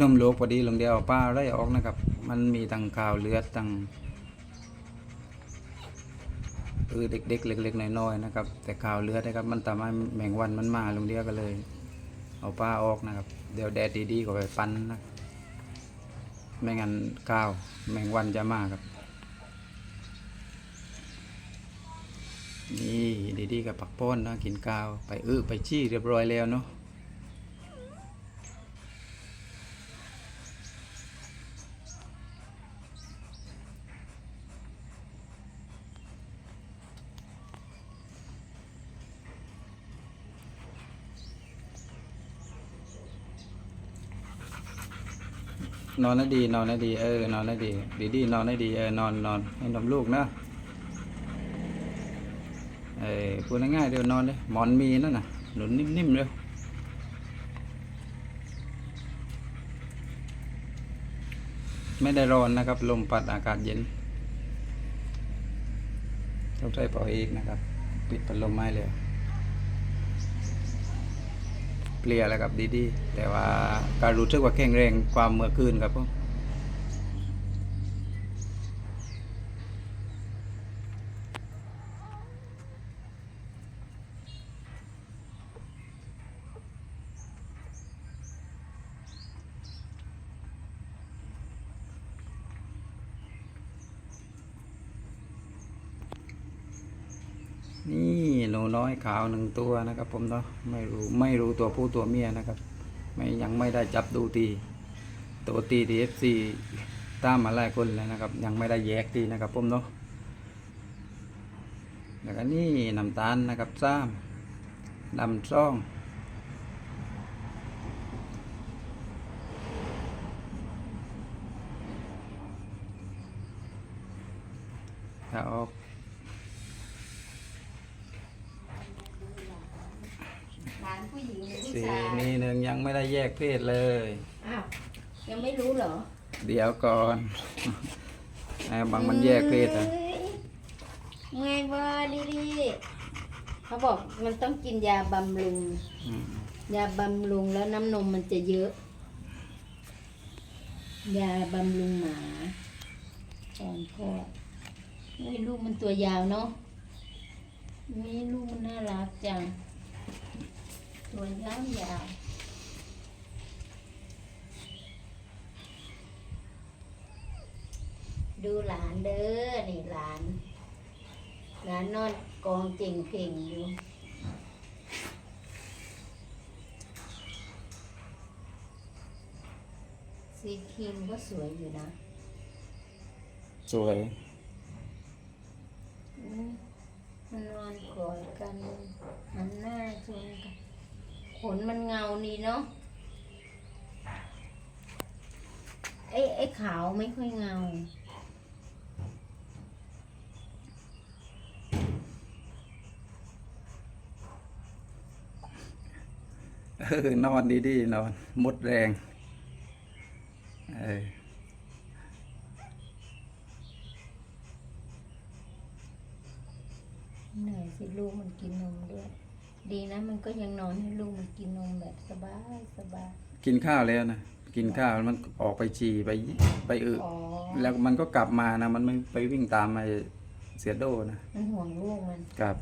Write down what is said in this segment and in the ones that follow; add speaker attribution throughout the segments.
Speaker 1: นมลูกพอดีลงเดียวป้าไล่ออกนะครับ มันมีตั้งข่าวเลือดตั้งเออเด็กๆเล็กๆน้อยๆนะครับ แต่ข่าวเลือดนะครับ มันทำให้แมงวันมันมาลงเดียวก็เลย เอาป้าออกนะครับ เดี๋ยวแดดดีๆก็ไปปั้นนะไม่งั้นข้าวแมงวันจะมาครับ นี่ดีๆกับปักป้อนนะกินข้าว ไปอื้อไปชี้เรียบร้อยแล้วเนาะ นอนได้ดี นอนได้ดี เออ นอนได้ดี ดีดีนอนได้ดี เออ นอนนอนให้นมลูกนะ เออพูดง่ายๆเดี๋ยวนอนเลยหมอนมีนั่นน่ะ หนุนนิ่มๆเลยไม่ได้ร้อนนะครับ ลมพัดอากาศเย็นต้องใช้ปล่อยอีกนะครับ ปิดพัดลมไม้เลย เปลี่ยแล้วครับดีๆ แต่ว่าการรู้สึกว่าแข็งแรงความเมื่อคืนครับผมนี่ หนูน้อยขาวหนึ่งตัวนะครับผมเนาะไม่รู้ไม่รู้ตัวผู้ตัวเมียนะครับ ไม่ยังไม่ได้จับดูตีตัวตีดีเอฟซีตามมาหลายคนเลยนะครับ ยังไม่ได้แยกตีนะครับผมเนาะแล้วก็นี่น้ำตาลนะครับซ้ำดำซ่องถ้าออก
Speaker 2: หลานผู้หญิง หรือผู้
Speaker 1: สี
Speaker 2: ชาย
Speaker 1: นี่หนึ่งยังไม่ได้แยกเพศเลย
Speaker 2: อ้าวยังไม่รู้เหรอ
Speaker 1: เดี๋ยวก่อนไอ้บางมันแยกเพศอะ
Speaker 2: เอ้ยไงวะลิลี่เขาบอกมันต้องกินยาบำรุง
Speaker 1: อืม
Speaker 2: ยาบำรุงแล้วน้ำนมมันจะเยอะ ยาบำรุงหมาก่อนคลอดเฮ้ยลูกมันตัวยาวเนาะนี่ลูกมันน่ารักจัง ตัวยาวยาวดูหลานเด้อ นี่หลาน หลานนอนกองเก่งเพ่งอยู่สีครีมก็สวยอยู่นะ
Speaker 1: สวย
Speaker 2: อืมมันนอนกอดกันหันหน้าชนกัน ขนมันเงานี่เนาะไอ้ไอ้ขาวไม่ค่อยเงา
Speaker 1: เออนอนดีๆนอนหมดแรง เออ
Speaker 2: เหนื่อยสิลูกมันกินนมด้วย ดีนะมันก็ยังนอนให้ลูกมันกินนมแบบสบายสบาย
Speaker 1: กินข้าวแล้วนะกินข้าวมันออกไปฉี่ไปไปอึ
Speaker 2: อ๋อ
Speaker 1: แล้วมันก็กลับมานะ มันไม่ไปวิ่งตามไอ้เสียโดนะ
Speaker 2: มันห่วงลูกมัน
Speaker 1: กลับ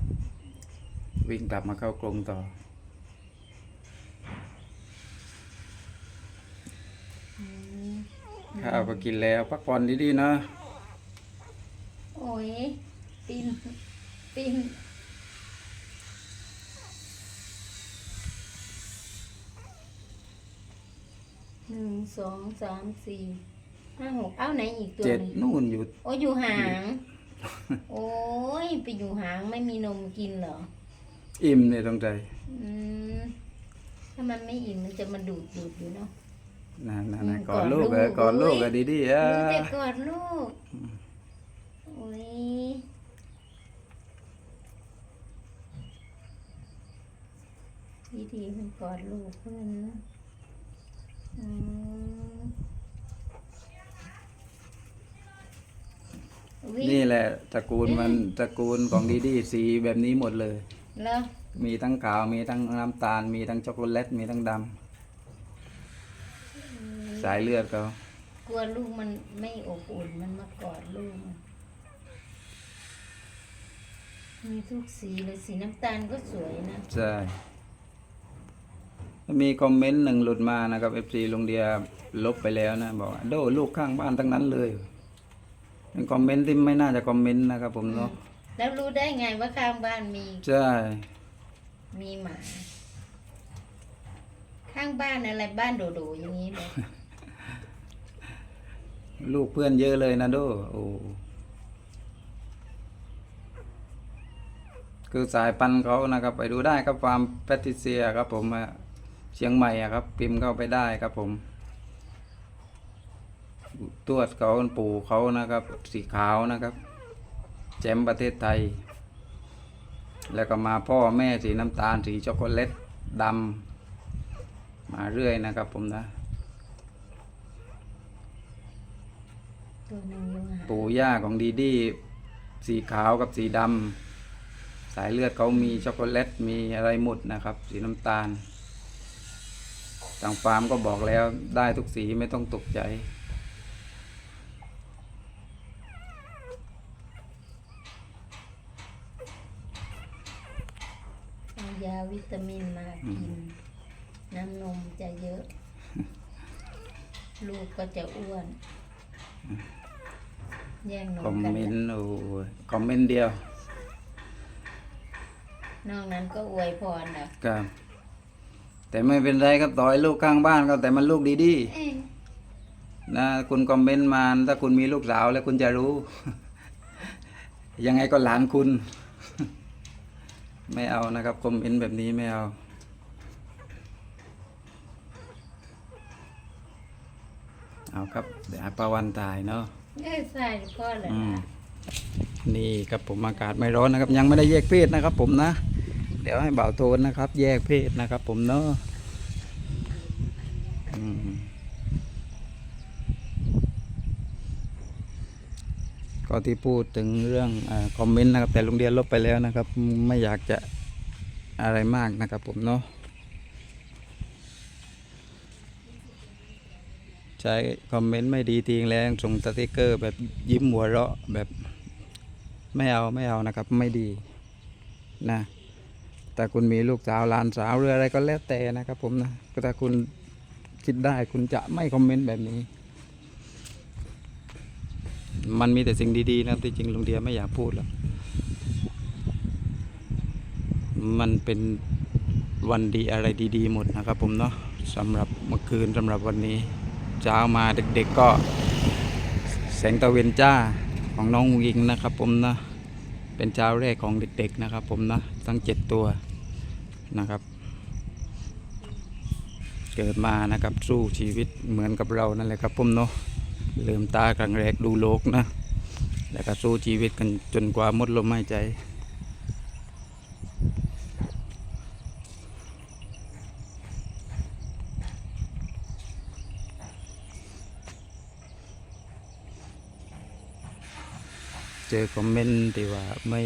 Speaker 1: วิ่งกลับมาเข้ากรงต่อ
Speaker 2: อืม
Speaker 1: ข้าวก็กินแล้วพักผ่อนดีๆนะ
Speaker 2: โอ้ยปีนปีน หนึ่งสองสามสี่ห้าหกเอ้าไหนอีกตัว
Speaker 1: เจ็ด
Speaker 2: หนึง
Speaker 1: นู่นอยู่
Speaker 2: โอ้ยอยู่หาง โอ้ยไปอยู่หางไม่มีนมกินเหรอ
Speaker 1: อิ่มเนี่ยตรงใจ
Speaker 2: อืมถ้ามันไม่อิ่มมันจะมาดูดดูดอยู่เนาะ
Speaker 1: นะนะ
Speaker 2: อื
Speaker 1: นะ
Speaker 2: ม
Speaker 1: กอด
Speaker 2: กอด
Speaker 1: ลูก
Speaker 2: ลูก
Speaker 1: เออกอดลูก
Speaker 2: โอ้ย
Speaker 1: ก็ดีๆอะ
Speaker 2: มันจะกอดลูก โอ้ยดีดีๆมันกอดลูกเพื่อนนะอืมอุ๊ย
Speaker 1: นี่แหละตระกูลมันตระกูลของดีๆสีแบบนี้หมดเลย
Speaker 2: แล้ว
Speaker 1: มีทั้งขาว มีทั้งน้ำตาล มีทั้งช็อกโกแลต มีทั้งดำสสายเลือดเขา
Speaker 2: กลัวลูกมันไม่อบอุ่นมันมากอดลูกมันมีทุกสีเลยสีน้ำตาลก็สวยนะ
Speaker 1: ใช่ มีคอมเมนต์หนึ่งหลุดมานะครับเอฟซีลุงเดียลบไปแล้วนะบอกว่าโดลูกข้างบ้านทั้งนั้นเลยเป็นคอมเมนต์ที่ไม่น่าจะคอมเมนต์นะครับผมเนาะ
Speaker 2: แล้วรู้ได้ไงว่าข้างบ้านมี
Speaker 1: ใช่
Speaker 2: มีหมา ข้างบ้านอะไรบ้านโดๆอย่างนี้เลย
Speaker 1: ลูกเพื่อนเยอะเลยนะโดโอ้คือสายพันธุ์เขานะครับ ไปดูได้ครับฟาร์มแพทริเซียครับผมอะ เชียงใหม่อะครับ พิมพ์เข้าไปได้ครับผมตรวจเขาปู่เขานะครับ สีขาวนะครับ แจมประเทศไทย แล้วก็มาพ่อแม่สีน้ำตาลสีช็อกโกแลตดำมาเรื่อยนะครับผมนะ
Speaker 2: ตัวหนึ่งยุงหา
Speaker 1: ปู่ย่าของดีดีสีขาวกับสีดำสายเลือดเขามีช็อกโกแลตมีอะไรหมดนะครับ สีน้ำตาล ทางฟาร์มก็บอกแล้วได้ทุกสีไม่ต้องตกใจ
Speaker 2: เอายาวิตามินมากิน น้ำนมจะเยอะ ลูกก็จะอ้วน แย่งน
Speaker 1: คอ
Speaker 2: ม
Speaker 1: ม
Speaker 2: กัน
Speaker 1: เมน
Speaker 2: นะ
Speaker 1: ต์โอ้ยคอมเมนต์เดียวน
Speaker 2: อกนั้นก็อวยพรนะ
Speaker 1: ครับ แต่ไม่เป็นไรครับต่อให้ลูกข้างบ้านก็แต่มันลูกดี
Speaker 2: เอ๊ะ
Speaker 1: ๆนะคุณคอมเมนต์มาถ้าคุณมีลูกสาวแล้วคุณจะรู้ ยังไงก็หลานคุณ ไม่เอานะครับคอมเมนต์แบบนี้ไม่เอาเอาครับเดี๋ยวปาวันตายเนาะ
Speaker 2: เอ้ยใส่พ่อเลย
Speaker 1: อืม
Speaker 2: นะ
Speaker 1: นี่ครับผมอากาศไม่ร้อนนะครับ ยังไม่ได้แยกเพศนะครับผมนะ เดี๋ยวให้เบาโทนนะครับ แยกเพศนะครับ ผมเนาะก็ที่พูดถึงเรื่องอคอมเมนต์นะครับ แต่โรงเรียนลบไปแล้วนะครับ ไม่อยากจะอะไรมากนะครับ ผมเนาะใช้คอมเมนต์ไม่ดีทีงแรงส่งสติกเกอร์ แบบยิ้มหัวเราะแบบไม่เอาไม่เอานะครับ ไม่ดีนะ แต่คุณมีลูกสาวหลานสาวหรืออะไรก็แล้วแต่นะครับ ผมนะก็ถ้าคุณคิดได้คุณจะไม่คอมเมนต์แบบนี้ มันมีแต่สิ่งดีๆนะที่จริงลุงเดียไม่อยากพูดหรอกมันเป็นวันดีอะไรดีๆหมดนะครับ ผมเนาะสำหรับเมื่อคืนสำหรับวันนี้เช้ามาเด็กๆก็แสงตะเวนจ้าของน้องวิงนะครับ ผมนะ เป็นเช้าแรกของเด็กๆนะครับ ผมนะทั้งเจ็ดตัวนะครับ เกิดมานะครับสู้ชีวิตเหมือนกับเรานั่นแหละครับผมเนาะลืมตาครั้งแรกดูโลกนะ แล้วก็สู้ชีวิตกันจนกว่าหมดลมหายใจ จอคอมเมนต์ที่ว่าไม่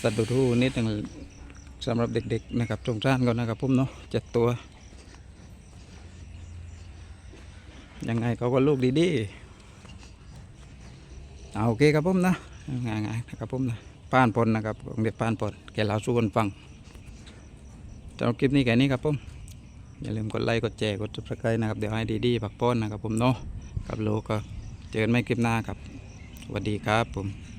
Speaker 1: สะดุดหูนิดหนึ่งสำหรับเด็กๆนะครับสงสารก่อนนะครับผมเนาะเจ็ดตัว ยังไงเขาก็ลูกดีๆเอาโอเคครับผมนะง่ายๆนะครับผมนะป้านปนนะครับของเด็กป้านปนแกเราสู้คนฟังสำหรับคลิปนี้แค่นี้ครับผมอย่าลืมกดไลค์กดแชร์กด subscribe นะครับเดี๋ยวให้ดีๆปักป้อนนะครับผมเนาะกับโลกก็ เจอกันไม่คลิปหน้าครับสวัสดีครับผม